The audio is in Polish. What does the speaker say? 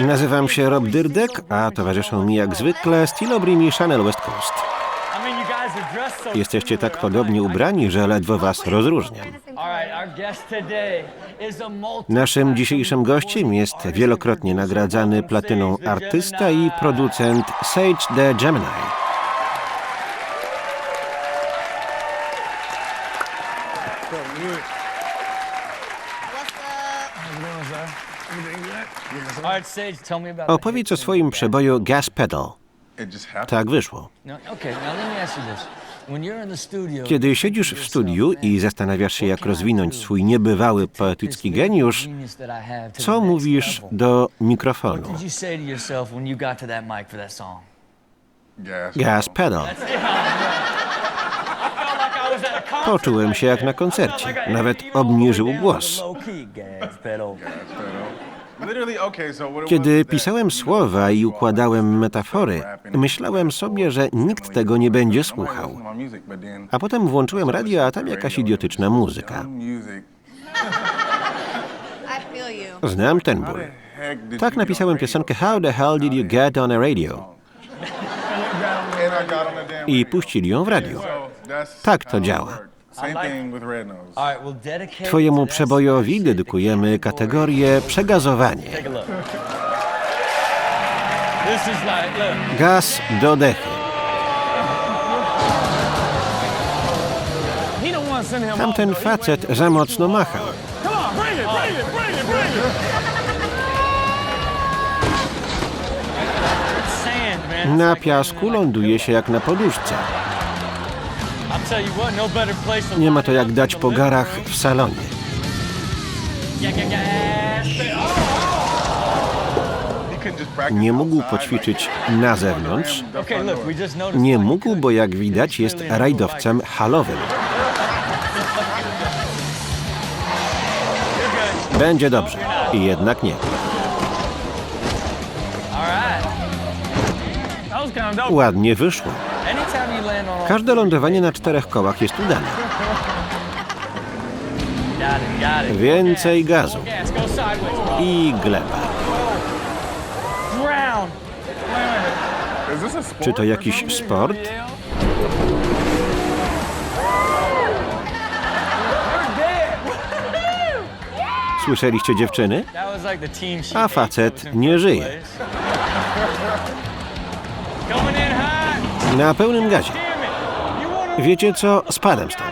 Nazywam się Rob Dyrdek, a towarzyszą mi jak zwykle Steel Chanel West Coast. Jesteście tak podobnie ubrani, że ledwo was rozróżniam. Naszym dzisiejszym gościem jest wielokrotnie nagradzany platyną artysta i producent Sage the Gemini. Opowiedz o swoim przeboju Gas Pedal. Tak wyszło. No, Kiedy siedzisz w studiu i zastanawiasz się, jak rozwinąć swój niebywały poetycki geniusz, co mówisz do mikrofonu? Did you say to yourself when you got to that mic for that song? Gas. Gas Pedal. Poczułem się jak na koncercie. Nawet obniżył głos. Kiedy pisałem słowa i układałem metafory, myślałem sobie, że nikt tego nie będzie słuchał. A potem włączyłem radio, a tam jakaś idiotyczna muzyka. Znam ten ból. Tak napisałem piosenkę How the hell did you get on a radio? Radio? I radio. puścili ją w radiu. That's Tak to działa. Twojemu przebojowi dedykujemy kategorię przegazowanie. Gaz do dechy. Tamten facet za mocno machał. Na piasku ląduje się jak na poduszce. Nie ma to jak dać po garach w salonie. Nie mógł poćwiczyć na zewnątrz. Nie mógł, bo jak widać jest rajdowcem halowym. Będzie dobrze. I jednak nie. Ładnie wyszło. Każde lądowanie na czterech kołach jest udane. Więcej gazu i gleba. Czy to jakiś sport? Słyszeliście dziewczyny? A facet nie żyje. Na pełnym gazie. Wiecie co? Spadam stąd.